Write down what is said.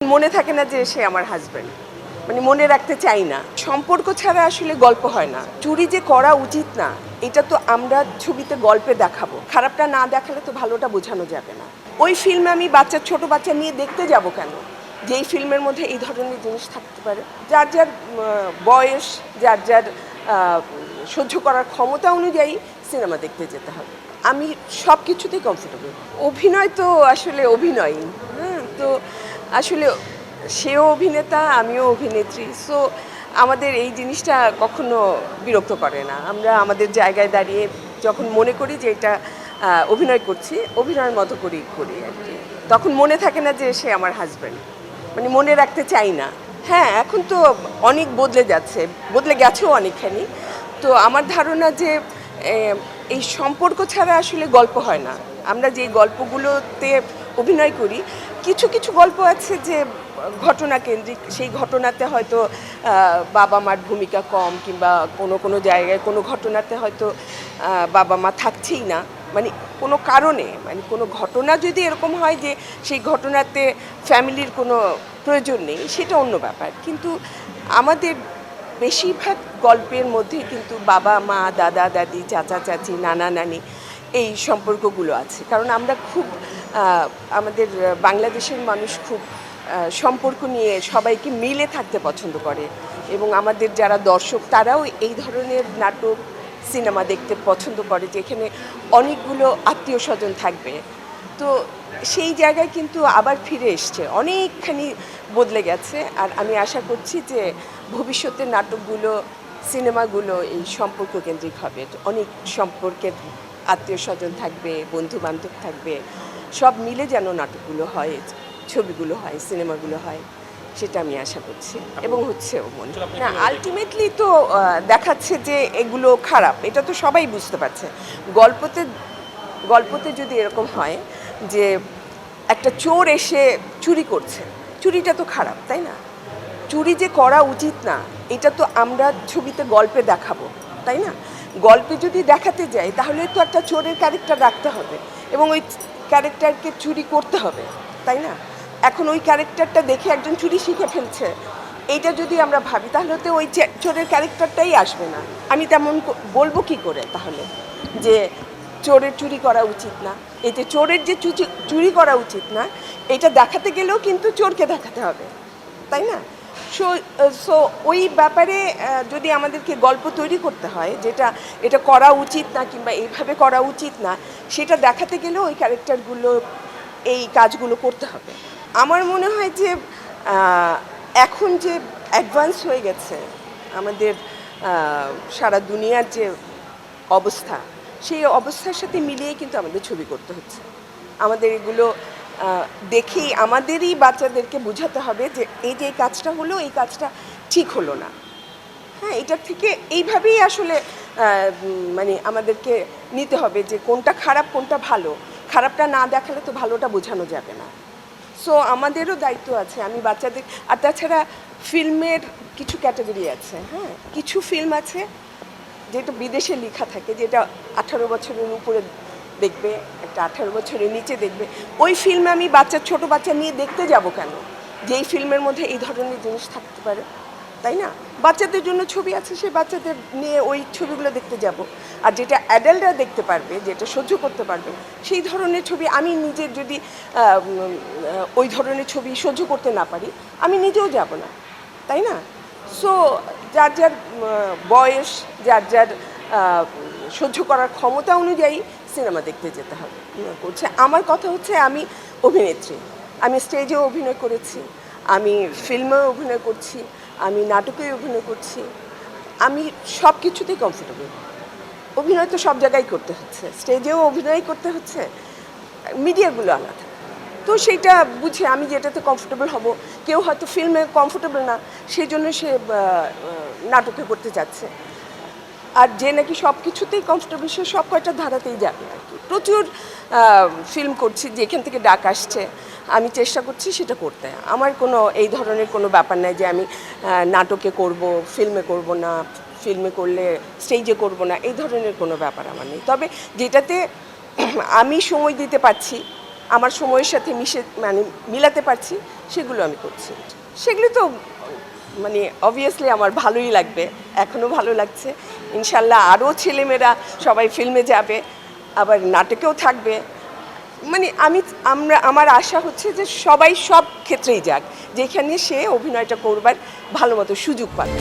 মনে থাকে না যে সে আমার হাজব্যান্ড মানে মনে রাখতে চাই না। সম্পর্ক ছাড়া আসলে গল্প হয় না। চুরি যে করা উচিত না, এটা তো আমরা ছবিতে গল্পে দেখাবো। খারাপটা না দেখালে তো ভালোটা বোঝানো যাবে না। ওই ফিল্মে আমি বাচ্চা, ছোট বাচ্চা নিয়ে দেখতে যাব কেন? যে এই ফিল্মের মধ্যে এই ধরনের জিনিস থাকতে পারে। যার যার বয়স, যার যার সহ্য করার ক্ষমতা অনুযায়ী সিনেমা দেখতে যেতে হবে। আমি সব কিছুতেই কমফোর্টেবল অভিনয় তো আসলে অভিনয় হ্যাঁ তো আসলে সেও অভিনেতা, আমিও অভিনেত্রী। সো আমাদের এই জিনিসটা কখনো বিরক্ত করে না। আমরা আমাদের জায়গায় দাঁড়িয়ে যখন মনে করি যে এটা অভিনয় করছি, অভিনয়ের মতো করেই করি আর কি। তখন মনে থাকে না যে সে আমার হাজব্যান্ড মানে মনে রাখতে চাই না। হ্যাঁ এখন তো অনেক বদলে যাচ্ছে। বদলে গেছেও অনেকখানি। তো আমার ধারণা যে এই সম্পর্ক ছাড়া আসলে গল্প হয় না। আমরা যে গল্পগুলোতে অভিনয় করি। কিছু কিছু গল্প আছে যে, ঘটনা কেন্দ্রিক, সেই ঘটনাতে হয়তো বাবা মার ভূমিকা কম কিংবা কোনো কোনো জায়গায় কোনো ঘটনাতে হয়তো বাবা মা থাকছেই না। মানে কোনো কারণে মানে কোনো ঘটনা যদি এরকম হয় যে, সেই ঘটনাতে ফ্যামিলির কোনো প্রয়োজন নেই, সেটা অন্য ব্যাপার। কিন্তু আমাদের বেশিরভাগ গল্পের মধ্যে কিন্তু বাবা মা দাদা, দাদি, চাচা, চাচি, নানা, নানি এই সম্পর্কগুলো আছে। কারণ আমরা খুব আমাদের বাংলাদেশের মানুষ খুব সম্পর্ক নিয়ে সবাইকে মিলে থাকতে পছন্দ করে। এবং আমাদের যারা দর্শক, তারাও এই ধরনের নাটক, সিনেমা দেখতে পছন্দ করে, যেখানে অনেকগুলো আত্মীয় স্বজন থাকবে। তো সেই জায়গায় কিন্তু আবার ফিরে এসছে। অনেকখানি বদলে গেছে। আর আমি আশা করছি যে ভবিষ্যতের নাটকগুলো, সিনেমাগুলো এই সম্পর্ক কেন্দ্রিক হবে। অনেক সম্পর্কের আত্মীয় স্বজন থাকবে বন্ধু বান্ধব থাকবে। সব মিলে যেন নাটকগুলো হয় ছবিগুলো হয় সিনেমাগুলো হয় সেটা আমি আশা করছি। এবং হচ্ছেও মনে। না আলটিমেটলি তো দেখাচ্ছে যে এগুলো খারাপ এটা তো সবাই বুঝতে পারছে। গল্পতে গল্পতে যদি এরকম হয় যে একটা চোর এসে চুরি করছে চুরিটা তো খারাপ তাই না? চুরি যে করা উচিত না এটা তো আমরা ছবিতে গল্পে দেখাবো তাই না? গল্পে যদি দেখাতে যাই তাহলে তো একটা চোরের ক্যারেক্টার রাখতে হবে। এবং ওই ক্যারেক্টারকে চুরি করতে হবে, তাই না? এখন ওই ক্যারেক্টারটা দেখে একজন চুরি শিখে ফেলছে। এইটা যদি আমরা ভাবি, তাহলে তো ওই চোরের ক্যারেক্টারটাই আসবে না। আমি তেমন বলব কি করে তাহলে? যে চোরের চুরি করা উচিত না। এই যে চোরের যে চুরি করা উচিত না, এটা দেখাতে গেলেও কিন্তু চোরকে দেখাতে হবে, তাই না? সো সো ওই ব্যাপারে যদি আমাদেরকে গল্প তৈরি করতে হয়, যেটা, এটা করা উচিত না কিংবা এইভাবে করা উচিত না, সেটা দেখাতে গেলেও ওই ক্যারেক্টারগুলো, এই কাজগুলো করতে হবে। আমার মনে হয় যে এখন যে অ্যাডভান্স হয়ে গেছে আমাদের সারা দুনিয়ার যে অবস্থা, সেই অবস্থার সাথে মিলিয়ে কিন্তু আমাদের ছবি করতে হচ্ছে। আমাদের এগুলো দেখেই আমাদেরই বাচ্চাদেরকে বোঝাতে হবে যে এই যে এই কাজটা হলো, এই কাজটা ঠিক হলো না। হ্যাঁ এটার থেকে এইভাবেই আসলে মানে আমাদেরকে নিতে হবে যে কোনটা খারাপ, কোনটা ভালো। খারাপটা না দেখালে তো ভালোটা বোঝানো যাবে না। সো আমাদেরও দায়িত্ব আছে, আমি বাচ্চাদের, আর তাছাড়া ফিল্মের কিছু ক্যাটাগরি আছে হ্যাঁ। কিছু ফিল্ম আছে যেটা বিদেশে লেখা থাকে, যেটা আঠারো বছরের উপরে দেখবে, একটা আঠারো বছরের নিচে দেখবে। ওই ফিল্মে আমি বাচ্চা, ছোট বাচ্চা নিয়ে দেখতে যাব কেন? যেই ফিল্মের মধ্যে এই ধরনের জিনিস থাকতে পারে, তাই না? বাচ্চাদের জন্য ছবি আছে, সেই বাচ্চাদের নিয়ে ওই ছবিগুলো দেখতে যাব। আর যেটা অ্যাডাল্টরা দেখতে পারবে, যেটা সহ্য করতে পারবে, সেই ধরনের ছবি আমি নিজের যদি ওই ধরনের ছবি সহ্য করতে না পারি, আমি নিজেও যাব না, তাই না? সো যার যার বয়স, যার যার সহ্য করার ক্ষমতা অনুযায়ী সিনেমা দেখতে যেতে হবে। করছে আমার কথা হচ্ছে আমি অভিনেত্রী। আমি স্টেজেও অভিনয় করেছি, আমি ফিল্মেও অভিনয় করছি, আমি নাটকে অভিনয় করছি। আমি সব কিছুতেই কমফোর্টেবল অভিনয় তো সব জায়গায় করতে হচ্ছে, স্টেজেও অভিনয় করতে হচ্ছে, মিডিয়াগুলো আলাদা। তো সেইটা বুঝে আমি যেটাতে কমফোর্টেবল হব, কেউ হয়তো ফিল্মে কমফোর্টেবল না সেই জন্য সে নাটকে করতে যাচ্ছে। আর যে নাকি সব কিছুতেই কমফোর্টেবল সে সব কয়টা ধারাতেই যাবে আর কি। প্রচুর ফিল্ম করছি, যেখান থেকে ডাক আসছে, আমি চেষ্টা করছি সেটা করতে। আমার কোনো এই ধরনের কোনো ব্যাপার নাই যে আমি নাটকে করব ফিল্মে করব না ফিল্মে করলে স্টেজে করব না, এই ধরনের কোনো ব্যাপার আমার নেই। তবে যেটাতে আমি সময় দিতে পারছি, আমার সময়ের সাথে মিশে মানে মিলাতে পারছি, সেগুলো আমি করছি। সেগুলো তো মানে অবভিয়াসলি আমার ভালোই লাগবে এখনও ভালো লাগছে। ইনশাল্লাহ আরও ছেলেমেয়েরা সবাই ফিল্মে যাবে, আবার নাটকেও থাকবে। মানে আমি, আমরা, আমার আশা হচ্ছে যে সবাই সব ক্ষেত্রেই যাক, যেখানে সে অভিনয়টা করবার ভালো মতো সুযোগ পাবে